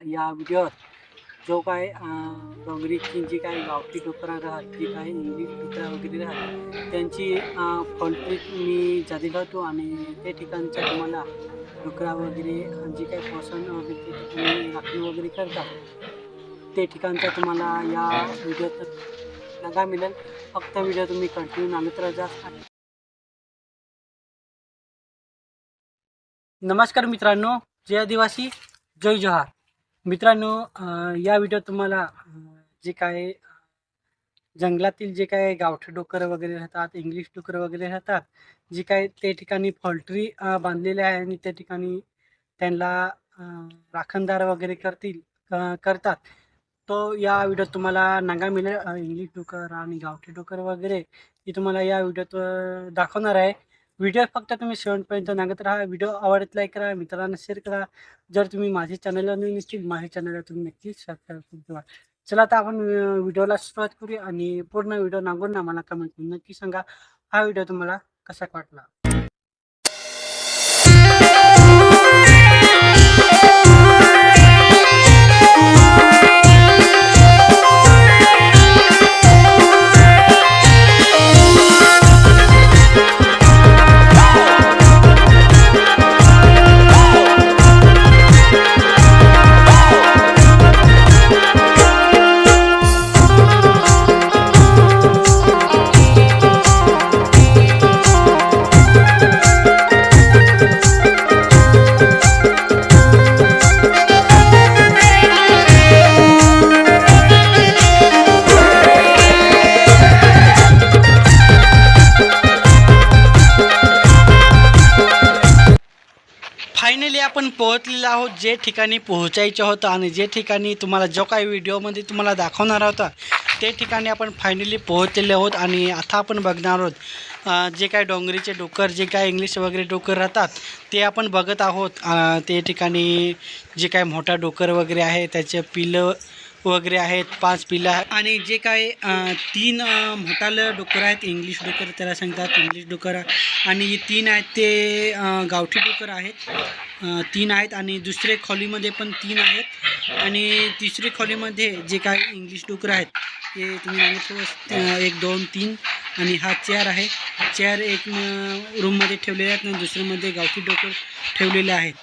या व्हिडिओत जो काय डोंगरीची जी काही गावठी डुकरं राहत जी काही इंग्लिश डुकरं वगैरे राहत त्यांची पोल्ट्री मी जाती लावतो आणि त्या ठिकाणचं तुम्हाला डुकरा वगैरे जी काही पोषण वगैरे तुम्ही राखणी वगैरे करतात ते ठिकाणचं तुम्हाला या व्हिडिओत नका मिळेल. फक्त व्हिडिओ तुम्ही कंटिन्यू नागत राहा नमस्कार मित्रांनो जय आदिवासी जय जोहार. मित्रांनो या व्हिडिओत तुम्हाला जे काय जंगलातील जे काय गावठी डोकर वगैरे राहतात इंग्लिश डुकर वगैरे राहतात जे काय ते ठिकाणी पोल्ट्री बांधलेले आहे आणि त्या ठिकाणी त्यांना राखणदार वगैरे करतील करतात तो या व्हिडिओत तुम्हाला नागा मिळेल. इंग्लिश डोकर आणि गावठी डोकर वगैरे ती तुम्हाला या व्हिडिओत दाखवणार आहे. व्हिडिओ फक्त तुम्ही शेवटपर्यंत नागत राहा. व्हिडिओ आवडत लाईक करा मित्रांना शेअर करा. जर तुम्ही माझ्या चॅनलला नाही निश्चित माझ्या चॅनलला तुम्ही नक्कीच सबस्क्राईब करून ठेवा. चला आता आपण व्हिडिओला सुरुवात करूया आणि पूर्ण व्हिडिओ नागून ना मला कमेंट नक्की सांगा हा व्हिडिओ तुम्हाला कसा वाटला? आपण पोहोचलेलो आहोत जे ठिकाणी पोहोचायचं होतं आणि जे ठिकाणी तुम्हाला जो काही व्हिडिओमध्ये तुम्हाला दाखवणार होता ते ठिकाणी आपण फायनली पोहोचलेले आहोत आणि आता आपण बघणार आहोत जे काय डोंगरीचे डोकर जे काय इंग्लिश वगैरे डोकर राहतात ते आपण बघत आहोत. ते ठिकाणी जे काय मोठा डोकर वगैरे आहे त्याचे पिलं वगैरे आहेत पाच पिलं आहेत आणि जे काय तीन अं, मोठालं डोकर आहेत इंग्लिश डोकर त्याला सांगतात इंग्लिश डोकर आणि तीन आहेत ते गावठी डोकर आहेत. तीन आहेत आणि दुसरे खोलीमध्ये पण तीन आहेत. आणि तिसरी खोलीमध्ये जे काही इंग्लिश डोकर आहेत ते तुम्ही एक दोन तीन आणि हा चेअर आहे. चेअर एक रूममध्ये ठेवलेले आहेत आणि दुसऱ्यामध्ये गावठी डोकर ठेवलेले आहेत